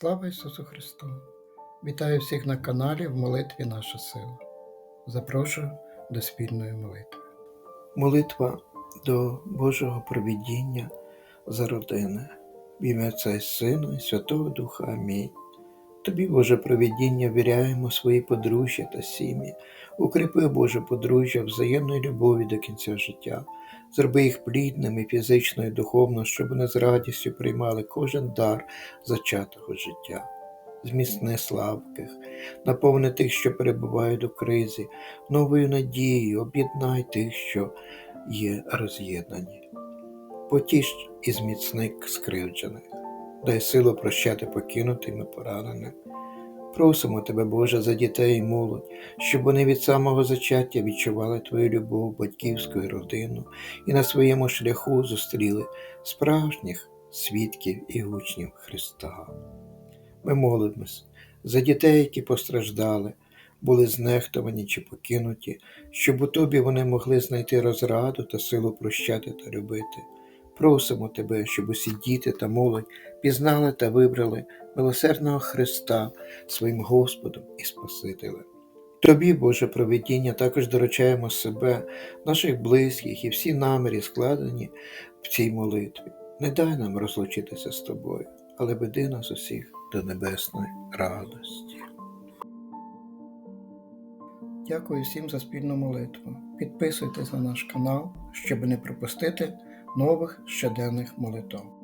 Слава Ісусу Христу! Вітаю всіх на каналі в молитві Наша сила. Запрошую до спільної молитви. Молитва до Божого провідіння за родини. В ім'я Отця і Сина і Святого Духа. Амінь. Тобі, Боже провідіння, віряємо свої подружжя та сім'ї. Укріпи, Боже подружжя взаємної любові до кінця життя. Зроби їх плідними фізично і духовно, щоб вони з радістю приймали кожен дар зачатого життя. Зміцни слабких, наповни тих, що перебувають у кризі, новою надією, об'єднай тих, що є роз'єднані. Потіш і зміцник скривджених, дай силу прощати покинутим і пораненим. Просимо тебе, Боже, за дітей і молодь, щоб вони від самого зачаття відчували Твою любов, батьківську і родину, і на своєму шляху зустріли справжніх свідків і учнів Христа. Ми молимось за дітей, які постраждали, були знехтовані чи покинуті, щоб у тобі вони могли знайти розраду та силу прощати та любити. Просимо тебе, щоб усі діти та молодь пізнали та вибрали милосердного Христа своїм Господом і Спасителем. Тобі, Боже провидіння, також доручаємо себе, наших близьких і всі наміри складені в цій молитві. Не дай нам розлучитися з тобою, але веди нас усіх до небесної радості. Дякую всім за спільну молитву. Підписуйтесь на наш канал, щоб не пропустити нових щоденних молитв.